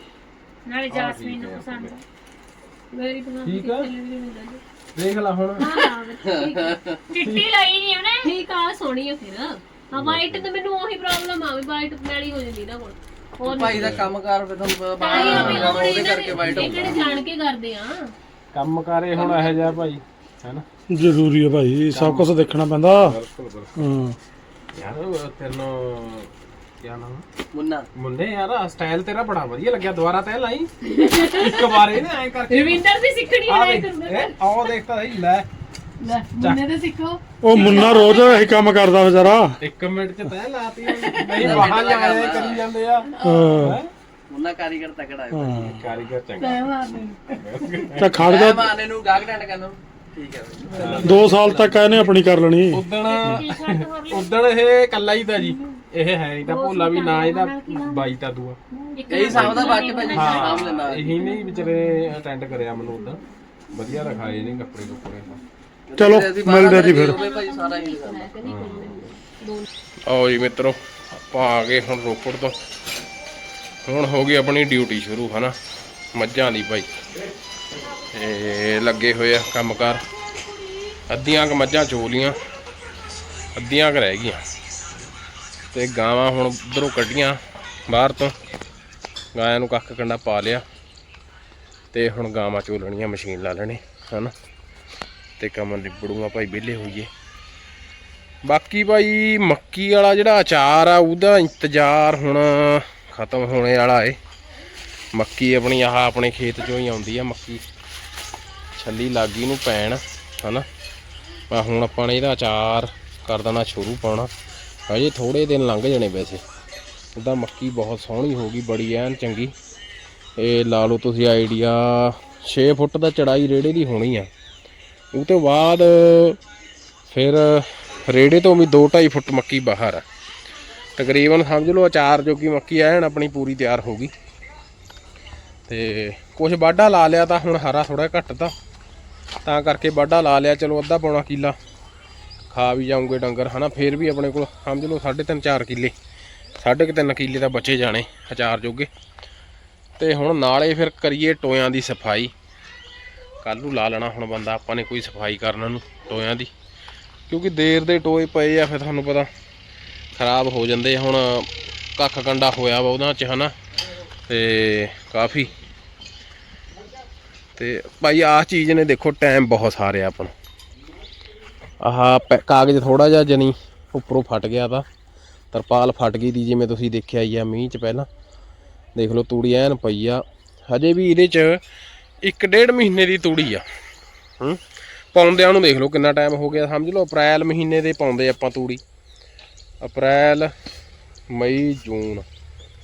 ਨਾਲੇ ਜਾਸਮੀਨ ਨੂੰ ਪਸੰਦ ਆ। ਮੇਰੀ ਪਸੰਦ ਠੀਕ ਆ। ਦੇਖ ਲੈ ਹੁਣ। ਚਿੱਟੀ ਲਈ ਨਹੀਂ ਉਹਨੇ। ਠੀਕ ਆ ਸੋਹਣੀ ਆ ਫਿਰ। ਹਾਂ ਵਾਈਟ ਤੇ ਮੈਨੂੰ ਉਹੀ ਪ੍ਰੋਬਲਮ ਆ ਵੀ ਵਾਈਟ ਮੈਲੀ ਹੋ ਜਾਂਦੀ ਨਾ ਕੋਲ ਭਾਈ ਦਾ ਕੰਮਕਾਰ ਫਿਰ ਤੁਹਾਨੂੰ ਪਤਾ ਹੀ ਬਾਹਰ ਦਾ ਹੁਣ ਉਹਦੇ ਕਰਕੇ ਵਾਈਟ ਇਹ ਕਿਹੜੇ ਜਾਣ। ਕੇ ਕਰਦੇ ਆ। ਕੰਮ ਕਰੇ ਹੁਣ ਇਹੋ ਜਿਹਾ ਭਾਈ ਹੈਨਾ ਜ਼ਰੂਰੀ ਹੈ ਭਾਈ ਸਭ ਕੁਝ ਦੇਖਣਾ ਪੈਂਦਾ। ਬਿਲਕੁਲ ਬਿਲਕੁਲ। ਹਾਂ। ਯਾਰ ਤੈਨੂੰ ਕੀ ਨਾਮ ਮੁੰਨਾ। ਮੁੰਡੇ ਯਾਰ ਸਟਾਈਲ ਤੇਰਾ ਬੜਾ ਵਧੀਆ ਲੱਗਿਆ ਦੁਬਾਰਾ ਤੈ ਲਾਈ। ਇੱਕ ਵਾਰ ਇਹਨੇ ਐ ਕਰਕੇ ਰਵਿੰਦਰ ਦੀ ਸਿੱਖਣੀ ਆ ਹੈ ਦੇਖ ਇਹ ਆਹ ਦੇਖਤਾ ਸਹੀ ਲੈ। ਲੈ ਮੁੰਨੇ ਦੇ ਸਿੱਖੋ। ਉਹ ਮੁੰਨਾ ਰੋਜ਼ ਇਹੀ ਕੰਮ ਕਰਦਾ ਵਿਚਾਰਾ। ਇੱਕ ਮਿੰਟ ਚ ਤੈ ਲਾਤੀ ਨਹੀਂ ਬਾਹਰ ਜਾਏ ਕਰੀ ਜਾਂਦੇ ਆ। ਹਾਂ। ਮੁੰਨਾ ਕਾਰੀਗਰ ਤਕੜਾ ਹੈ। ਕਾਰੀਗਰ ਚੰਗਾ। ਤੈ ਮਾਰਨੇ ਤਾਂ ਖੜ ਮੈਂ ਮਾਨੇ ਨੂੰ ਗਾਗ ਡੰਡ ਕਹਿੰਦਾ ਠੀਕ ਹੈ ਬਾਈ। 2 ਸਾਲ ਤੱਕ ਇਹਨੇ ਆਪਣੀ ਕਰ ਲੈਣੀ। ਉਦਣ ਉਦਣ ਇਹ ਕੱਲਾ ਹੀ ਤਾਂ ਜੀ। ਇਹ ਹੈ ਨਹੀਂ ਤਾਂ ਭੋਲਾ ਵੀ ਨਾ ਇਹਦਾ ਬਾਈ ਤਾਂ ਦੂਆ। ਇਹੀ ਸਾਹਮਣਾ ਬਾਅਦ ਚ ਭਾਜੀ ਸਾਹਮ ਲੈਣਾ ਇਹੀ ਨਹੀਂ ਵਿਚਾਰੇ ਅਟੈਂਡ ਕਰਿਆ ਮੈਨੂੰ ਉਦੋਂ। ਵਧੀਆ ਦਿਖਾਏ ਨੇ ਕੱਪੜੇ ਕੁੱਪੜੇ। ਤਾਂ ਚਲੋ ਮਿਲਦੇ ਜੀ ਫਿਰ। ਭਾਜੀ ਸਾਰਾ ਹੀ ਆਓ ਜੀ ਮਿੱਤਰੋ ਆਪਾਂ ਆ ਗਏ ਹੁਣ ਰੋਪੜ ਤੋਂ। ਹੁਣ ਹੋ ਗਈ ਆਪਣੀ ਡਿਊਟੀ ਸ਼ੁਰੂ ਹਨਾ? ਮੱਝਾਂ ਦੀ ਭਾਈ ਤੇ ਲੱਗੇ ਹੋਏ ਆ ਕੰਮਕਾਰ। ਅੱਧੀਆਂ ਕ ਮੱਝਾਂ ਚੋ ਲੀਆਂ ਅੱਧੀਆਂ ਕ ਰਹਿ ਗਈਆਂ। ਤੇ ਗਾਵਾਂ ਹੁਣ ਉਧਰੋਂ ਕੱਢੀਆਂ ਬਾਹਰ ਤੋਂ। ਗਾਇਆਂ ਨੂੰ ਕੱਖ ਕੰਡਾ ਪਾ ਲਿਆ ਤੇ ਹੁਣ ਗਾਵਾਂ ਚੋਲਣੀਆਂ ਮਸ਼ੀਨ ਲਾ ਲੈਣੀ, ਹਨਾ। ਤੇ ਕੰਮ ਨਿਬੜੂਗਾ ਭਾਈ, ਵਿਹਲੇ ਹੋਈਏ। ਬਾਕੀ ਭਾਈ, ਮੱਕੀ ਵਾਲਾ ਜਿਹੜਾ ਅਚਾਰ ਆ, ਉਹਦਾ ਇੰਤਜ਼ਾਰ ਹੁਣ ਖਤਮ ਹੋਣੇ ਵਾਲਾ ਏ। ਮੱਕੀ ਆਪਣੀ, ਆਹ ਆਪਣੇ ਖੇਤ ਚੋਂ ਹੀ ਆਉਂਦੀ ਆ ਮੱਕੀ। ਛੱਲੀ ਲਾਗੀ ਨੂੰ ਪੈਣ, ਹਨਾ। ਆ ਹੁਣ ਆਪਾਂ ਨੇ ਇਹਦਾ ਅਚਾਰ ਕਰ ਦੇਣਾ, ਸ਼ੁਰੂ ਪਾਉਣਾ। ਹਜੇ ਥੋੜੇ ਦਿਨ ਲੰਘ ਜਾਣੇ ਵੈਸੇ। ਉਹਦਾ ਮੱਕੀ ਬਹੁਤ ਸੋਹਣੀ ਹੋ ਗਈ, ਬੜੀ ਐਨ ਚੰਗੀ। ਇਹ ਲਾ ਲਓ ਤੁਸੀਂ ਆਈਡੀਆ 6 ਫੁੱਟ ਦਾ ਚੜਾਈ ਰੇੜੇ ਦੀ ਹੋਣੀ ਆ। ਉਹ ਤੋਂ ਬਾਅਦ ਫਿਰ ਰੇੜੇ ਤੋਂ ਵੀ 2.5 ਫੁੱਟ ਮੱਕੀ ਬਾਹਰ ਆ। ਤਕਰੀਬਨ ਸਮਝ ਲਓ ਅਚਾਰ ਜੋਗੀ ਮੱਕੀ ਐਨ ਆਪਣੀ ਪੂਰੀ ਤਿਆਰ ਹੋ ਗਈ। ਤੇ ਕੁਝ ਵਾਢਾ ਲਾ ਲਿਆ ਤਾਂ ਹੁਣ ਹਰਾ ਥੋੜਾ ਘੱਟ ਤਾਂ। ਤਾਂ ਕਰਕੇ ਵਾਢਾ ਲਾ ਲਿਆ, ਚਲੋ ਅੱਧਾ ਪੌਣਾ ਕਿੱਲਾ। ਖਾ ਵੀ ਜਾਉਂਗੇ ਡੰਗਰ, ਹਨਾ? ਫੇਰ ਵੀ ਆਪਣੇ ਕੋਲ ਸਮਝ ਲਓ 3.5 4 ਕਿੱਲੇ। ਸਾਢੇ ਕੁ ਤਿੰਨ ਕਿੱਲੇ ਤਾਂ ਬਚੇ ਜਾਣੇ ਅਚਾਰ ਜੋਗੇ। ਤੇ ਹੁਣ ਨਾਲੇ ਫਿਰ ਕਰੀਏ ਟੋਇਆਂ ਦੀ ਸਫ਼ਾਈ। ਕੱਲ ਨੂੰ ਲਾ ਲੈਣਾ ਹੁਣ ਬੰਦਾ, ਆਪਾਂ ਨੇ ਕੋਈ ਸਫ਼ਾਈ ਕਰਨ ਨੂੰ ਟੋਇਆਂ ਦੀ। ਕਿਉਂਕਿ ਦੇਰ ਦੇ ਟੋਏ ਪਏ ਆ, ਫਿਰ ਤੁਹਾਨੂੰ ਪਤਾ ਖਰਾਬ ਹੋ ਜਾਂਦੇ ਹੁਣ ਕੱਖ ਕੰਡਾ ਹੋਇਆ ਵਾ ਉਹਨਾਂ ਚ, ਹਨਾ? ਤੇ ਕਾਫੀ। ਤੇ ਭਾਈ ਆਹ ਚੀਜ਼ ਨੇ ਦੇਖੋ ਟਾਈਮ ਬਹੁਤ ਸਾਰਿਆ ਆਪਾਂ ਨੂੰ। ਆਹ, ਪੈ- ਕਾਗਜ਼ ਥੋੜਾ ਜਿਹਾ ਜਣੀ, ਉੱਪਰੋਂ ਫਟ ਗਿਆ ਤਾ। ਤਰਪਾਲ ਫਟ ਗਈ ਦੀ ਜਿਵੇਂ ਤੁਸੀਂ ਦੇਖਿਆ ਹੀ ਆ ਮੀਂਹ ਚ ਪਹਿਲਾਂ। ਦੇਖ ਲਓ, ਤੂੜੀ ਐਨ ਪਈ ਆ। ਹਜੇ ਵੀ ਇਹਦੇ ਚ ਇੱਕ ਡੇਢ ਮਹੀਨੇ ਦੀ ਤੂੜੀ ਆ। ਹੂੰ? ਪਾਉਂਦਿਆਂ ਨੂੰ ਦੇਖ ਲਓ ਕਿੰਨਾ ਟਾਈਮ ਹੋ ਗਿਆ, ਸਮਝ ਲਓ, ਅਪ੍ਰੈਲ ਮਹੀਨੇ ਦੇ ਪਾਉਂਦੇ ਆਪਾਂ ਤੂੜੀ। ਅਪ੍ਰੈਲ, ਮਈ, ਜੂਨ,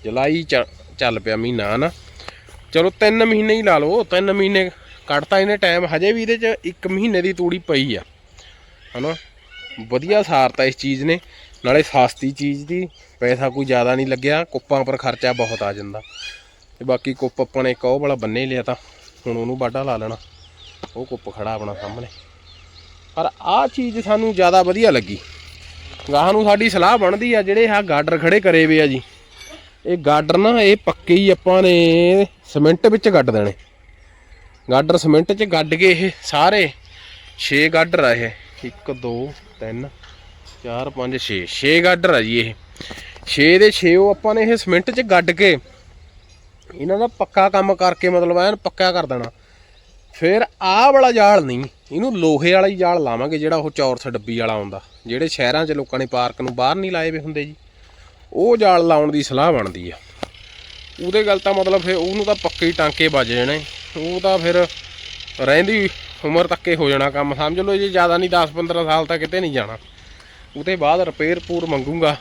ਜੁਲਾਈ ਚ- ਚੱਲ ਪਿਆ ਮਹੀਨਾ ਨਾ ਚਲੋ 3 ਮਹੀਨੇ ਹੀ ਲਾ ਲਓ 3 ਮਹੀਨੇ ਕੱਢਤਾ ਇਹਨੇ ਟਾਈਮ। ਹਜੇ ਵੀ ਇਹਦੇ ਚ 1 ਮਹੀਨੇ ਦੀ ਤੂੜੀ ਪਈ ਆ। ਹਨਾ? ਵਧੀਆ ਸਾਰਤਾ ਇਸ ਚੀਜ਼ ਨੇ, ਨਾਲੇ ਸਸਤੀ ਚੀਜ਼ ਦੀ, ਪੈਸਾ ਕੋਈ ਜ਼ਿਆਦਾ ਨਹੀਂ ਲੱਗਿਆ, ਕੁੱਪਾਂ ਉੱਪਰ ਖਰਚਾ ਬਹੁਤ ਆ ਜਾਂਦਾ। ਤੇ ਬਾਕੀ ਕੁੱਪ ਆਪਾਂ ਨੇ ਇੱਕ ਉਹ ਵਾਲਾ ਬੰਨੇ ਲਿਆ ਤਾਂ, ਹੁਣ ਉਹਨੂੰ ਬਾਡਾ ਲਾ ਲੈਣਾ। ਉਹ ਕੁੱਪ ਖੜਾ ਆਪਣਾ ਸਾਹਮਣੇ। ਪਰ ਆਹ ਚੀਜ਼ ਸਾਨੂੰ ਜ਼ਿਆਦਾ ਵਧੀਆ ਲੱਗੀ। ਗਾਹਾਂ ਨੂੰ ਸਾਡੀ ਸਲਾਹ ਬਣਦੀ ਆ, ਜਿਹੜੇ ਆ ਗਾਡਰ ਖੜੇ ਕਰੇ ਵੇ ਆ ਜੀ। ਇਹ ਗਾਡਰ ਨਾ, ਇਹ ਪੱਕੇ ਹੀ ਆਪਾਂ ਨੇ ਸਿਮੈਂਟ ਵਿੱਚ ਗੱਡ ਦੇਣੇ। ਗਾਡਰ ਸਿਮੈਂਟ 'ਚ ਗੱਡ ਕੇ ਇਹ ਸਾਰੇ। 6 ਗਾਡਰ ਆ ਇਹ। 1 2 3 4 5 6 6 ਗਾਡਰ ਆ ਜੀ ਇਹ। 6 ਦੇ 6 ਉਹ ਆਪਾਂ ਨੇ ਇਹ ਸਿਮੈਂਟ 'ਚ ਗੱਡ ਕੇ ਇਹਨਾਂ ਦਾ ਪੱਕਾ ਕੰਮ ਕਰਕੇ ਮਤਲਬ ਐਨ ਪੱਕਾ ਕਰ ਦੇਣਾ। ਫਿਰ ਆਹ ਵਾਲਾ ਜਾਲ ਨਹੀਂ, ਇਹਨੂੰ ਲੋਹੇ ਵਾਲਾ ਹੀ ਜਾਲ ਲਾਵਾਂਗੇ ਜਿਹੜਾ ਉਹ ਚੌਰਸ ਡੱਬੀ ਵਾਲਾ ਆਉਂਦਾ। ਜਿਹੜੇ ਸ਼ਹਿਰਾਂ 'ਚ ਲੋਕਾਂ ਨੇ ਪਾਰਕ ਨੂੰ ਬਾਹਰ ਨਹੀਂ ਲਾਏ ਵੇ ਹੁੰਦੇ ਜੀ। ਉਹ ਜਾਲ ਲਾਉਣ ਦੀ ਸਲਾਹ ਬਣਦੀ ਆ। ਉਹਦੇ ਗੱਲ ਤਾਂ ਮਤਲਬ ਫਿਰ ਉਹਨੂੰ ਤਾਂ ਪੱਕੇ ਹੀ ਟਾਂਕੇ ਵੱਜ ਜਾਣੇ। ਉਹ ਤਾਂ ਫਿਰ ਰਹਿੰਦੀ ਉਮਰ ਤੱਕੇ ਹੋ ਜਾਣਾ ਕੰਮ ਸਮਝ ਲਓ ਜੇ ਜ਼ਿਆਦਾ ਨਹੀਂ 10 15 ਸਾਲ ਤੱਕ ਕਿਤੇ ਨਹੀਂ ਜਾਣਾ। ਉਹਦੇ ਬਾਅਦ ਰਿਪੇਅਰ ਪੂਰ ਮੰਗੂਗਾ।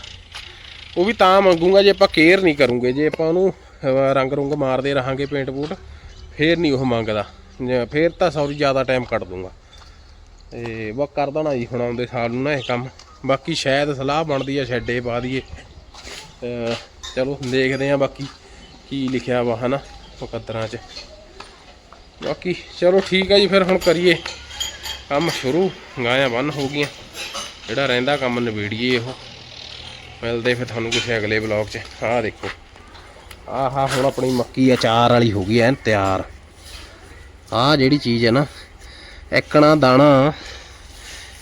ਉਹ ਵੀ ਤਾਂ ਮੰਗੂਗਾ ਜੇ ਆਪਾਂ ਕੇਅਰ ਨਹੀਂ ਕਰੂੰਗੇ ਜੇ ਆਪਾਂ ਉਹਨੂੰ ਅਹ, ਰੰਗ ਰੁੰਗ ਮਾਰਦੇ ਰਹਾਂਗੇ ਪੇਂਟ ਪੂਟ ਫੇਰ ਨਹੀਂ ਉਹ ਮੰਗਦਾ। ਜੇ- ਫੇਰ ਤਾਂ ਸੌਰੀ ਜ਼ਿਆਦਾ ਟਾਈਮ ਕੱਢ ਦੂੰਗਾ। ਤੇ ਬਸ ਕਰ ਦੇਣਾ ਜੀ ਹੁਣ ਆਉਂਦੇ ਸਾਲ ਨੂੰ ਨਾ ਇਹ ਕੰਮ। ਬਾਕੀ ਸ਼ਾਇਦ ਸਲਾਹ ਬਣਦੀ ਆ ਛੱਡੇ ਪਾ ਦਈਏ। ਚਲੋ ਦੇਖਦੇ ਆ ਬਾਕੀ ਕੀ ਲਿਖਿਆ ਵਾ ਹਨਾ ਮੁਕੱਦਰਾਂ 'ਚ। ਬਾਕੀ ਚਲੋ ਠੀਕ ਆ ਜੀ, ਫਿਰ ਹੁਣ ਕਰੀਏ ਕੰਮ ਸ਼ੁਰੂ। ਗਾਇਆ ਬੰਨ ਹੋ ਗਈਆਂ। ਜਿਹੜਾ ਰਹਿੰਦਾ ਕੰਮ ਨਿਬੇੜੀਏ ਉਹ। ਮਿਲਦੇ ਫਿਰ ਤੁਹਾਨੂੰ ਕਿਸੇ ਅਗਲੇ ਬਲੌਗ 'ਚ। ਆਹ ਦੇਖੋ। ਆਹਾ ਹੁਣ ਆਪਣੀ ਮੱਕੀ ਅਚਾਰ ਵਾਲੀ ਹੋ ਗਈ ਐਨ ਤਿਆਰ। ਆਹ ਜਿਹੜੀ ਚੀਜ਼ ਹੈ ਨਾ, ਇੱਕਣਾ ਦਾਣਾ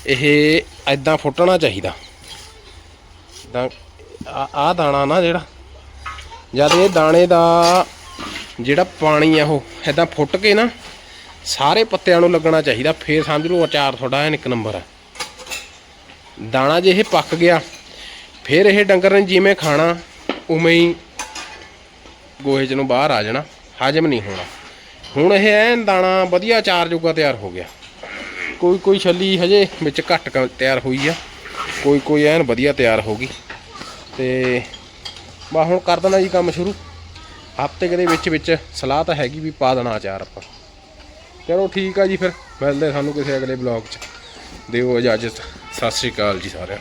ਇਹ ਐਦਾਂ ਫੁੱਟਣਾ ਚਾਹੀਦਾ। ਤਾਂ ਆ ਦਾਣਾ ਨਾ ਜਿਹੜਾ, ਜਦ ਇਹ ਦਾਣੇ ਦਾ ਜਿਹੜਾ ਪਾਣੀ ਆ ਉਹ ਐਦਾਂ ਫੁੱਟ ਕੇ ਨਾ, ਸਾਰੇ ਪੱਤਿਆਂ ਨੂੰ ਲੱਗਣਾ ਚਾਹੀਦਾ, ਫੇਰ ਸਮਝ ਲਓ ਅਚਾਰ ਤੁਹਾਡਾ ਐਨ ਇੱਕ ਨੰਬਰ ਹੈ ਦਾਣਾ ਜੇ ਇਹ ਪੱਕ ਗਿਆ, ਫਿਰ ਇਹ ਡੰਗਰ ਨੇ ਜਿਵੇਂ ਖਾਣਾ, ਉਵੇਂ ਹੀ ਗੋਹੇ ਚ ਨੂੰ ਬਾਹਰ ਆ ਜਾਣਾ, ਹਜਮ ਨਹੀਂ ਹੋਣਾ। ਹੁਣ ਇਹ ਐਨ ਦਾਣਾ ਵਧੀਆ ਅਚਾਰ ਜੋਗਾ ਤਿਆਰ ਹੋ ਗਿਆ। ਕੋਈ ਕੋਈ ਛੱਲੀ ਹਜੇ ਵਿੱਚ ਘੱਟ ਕ- ਤਿਆਰ ਹੋਈ ਆ, ਕੋਈ ਕੋਈ ਐਨ ਵਧੀਆ ਤਿਆਰ ਹੋ ਗਈ। ਤੇ ਬਾ ਹੁਣ ਕਰ ਦੇਣਾ ਜੀ ਕੰਮ ਸ਼ੁਰੂ। ਹਫ਼ਤੇ ਦੇ ਵਿੱਚ ਵਿੱਚ ਸਲਾਹ ਤਾਂ ਹੈਗੀ ਵੀ ਪਾ ਦੇਣਾ ਅਚਾਰ ਆਪਾਂ। ਚਲੋ ਠੀਕ ਆ ਜੀ ਫਿਰ, ਮਿਲਦੇ ਸਾਨੂੰ ਕਿਸੇ ਅਗਲੇ ਬਲੌਗ 'ਚ। ਦਿਓ ਇਜਾਜ਼ਤ। ਸਤਿ ਸ਼੍ਰੀ ਅਕਾਲ ਜੀ ਸਾਰਿਆਂ